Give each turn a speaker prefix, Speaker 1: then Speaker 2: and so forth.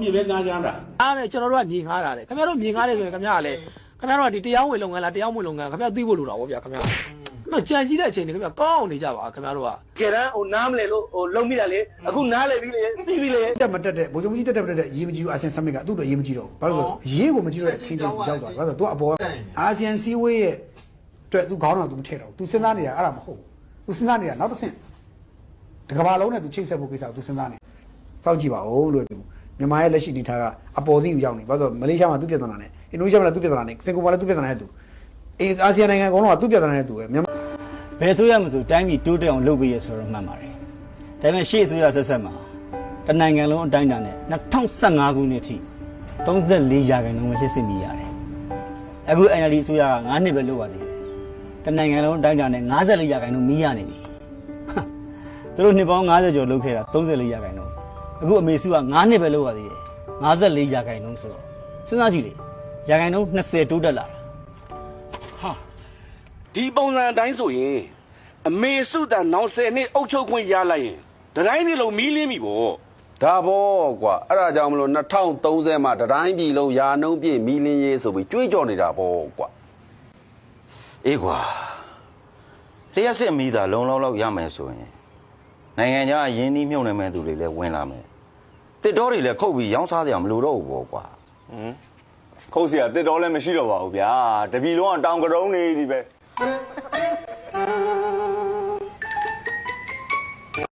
Speaker 1: မြေပဲနားကြမ်းတာ
Speaker 2: အားနဲ့ကျွန်တော်တို့ကမြင်ငားတာလေခင်ဗျားတို့မြင်ငားတယ်ဆိုရင်ခင်ဗျားကလည်းခင်ဗျားတို့ကဒီတရားဝင်လုပ်ငန်းလားတရားဝင်လုပ်ငန်းခင်ဗျားသိဖို့လိုတာဗောဗျာခင်ဗျားနော်ကြံရှိတဲ့အချိန်တွေခင်ဗျားကောင်းအောင်နေကြပါခင်ဗျားတို့က
Speaker 3: ကဲတန်းဟိုနားမလဲလို့ဟိုလုံမိတာလေအခုနားလဲပြီလေသိပြီလေ
Speaker 4: တက်မတက်တဲ့ဗိုလ်ချုပ်ကြီးတက်တက်မတက်တဲ့ရေးမကြီးဘူးအာဆီယံဆမ်မစ်ကသူ့အတွက်ရေးမကြီးတော့ဘူးဘာလို့လဲဆိုတော့ရေးကိုမကြီးတော့တဲ့ခင်းကြီးရောက်သွားတယ်ဘာလို့လဲဆိုတော့သူကအပေါ်အာဆီယံစီးဝေးရဲ့အတွက်သူခေါင်းတော်သူမထည့်တော့ဘူးသူစဉ်းစားနေတာအဲ့ဒါမဟုတ်ဘူးသူစဉ်းစားနေတာနောက်တစ်ဆင့်တကဘာလုံးနဲ့သူချိတ်ဆက်ဖို့ကိစ္စကိုသူစဉ်းစားနေစောင့်ကြည့်ပါဦးလို့ မြန်မာရဲ့လက်ရှိအနေထားကအပေါ်စီးကိုရောက်နေဘာလို့လဲဆိုတော့မလေးရှားမှာသူပြဿနာနဲ့အင်ဒိုနီးရှားမှာလည်းသူပြဿနာနဲ့စင်ကာပူမှာလည်းသူပြဿနာနဲ့သူအေးအာဆီယံနိုင်ငံအကုန်လုံးကသူပြဿနာနဲ့သူပဲမြန်မာ
Speaker 5: ဘယ်ဆိုရမဆိုတိုင်းပြည်တိုးတက်အောင်လုပ်ပေးရဆိုတော့မှန်ပါတယ်ဒါပေမဲ့ရှေ့ဆိုရဆက်ဆက်မှာတနိုင်ငံလုံးအတိုင်းအတာနဲ့2015ခုနှစ်ထိ34ရာခိုင်နှုန်းပဲဖြစ်စစ်မိရတယ်အခု NLD ဆိုရက9နှစ်ပဲလုပ်ပါသေးတယ်တနိုင်ငံလုံးအတိုင်းအတာနဲ့54ရာခိုင်နှုန်းမိရနေပြီဟာသူတို့နှစ်ပေါင်း90ကျော်လုပ်ခဲ့တာ34ရာခိုင်နှုန်း အခုအမေစုက9နှစ်ပဲလုပ်ပါသေးတယ်54ရာခိုင်နှုန်းဆိုတော့စဉ်းစားကြည့်လေရာခိုင်နှုန်း20တိုးတက်လာတာ
Speaker 6: ဟာဒီပုံစံအတိုင်းဆိုရင်အမေစုတန်နောက်10နှစ်အုပ်ချုပ်ခွင့်ရလိုက်ရင်တတိုင်းပြည်လုံးမီးလင်းပြီပေါ့
Speaker 7: ဒါဘောကွာအဲ့ဒါကြောင့်မလို့2030မှာတတိုင်းပြည်လုံးယာနှုံးပြည့်မီလင်းရေးဆိုပြီးကြွေးကြော်နေတာဘောကွာ
Speaker 8: အေးကွာလျှက်စစ်မိတာလုံလောက်လောက်ရမယ်ဆိုရင်နိုင်ငံခြားရင်းနှီးမြှုပ်နှံမဲ့သူတွေလည်းဝင်လာမယ် တစ်တော်တွေလည်းခုတ်ပြီးရောင်းစားကြမလို့တော့ဘူးပေါ့ကွာ
Speaker 9: ခုတ်เสียတစ်တော်လည်းမရှိတော့ပါဘူးဗျာတပြီလုံးကတောင်ကရုံးနေဒီပဲ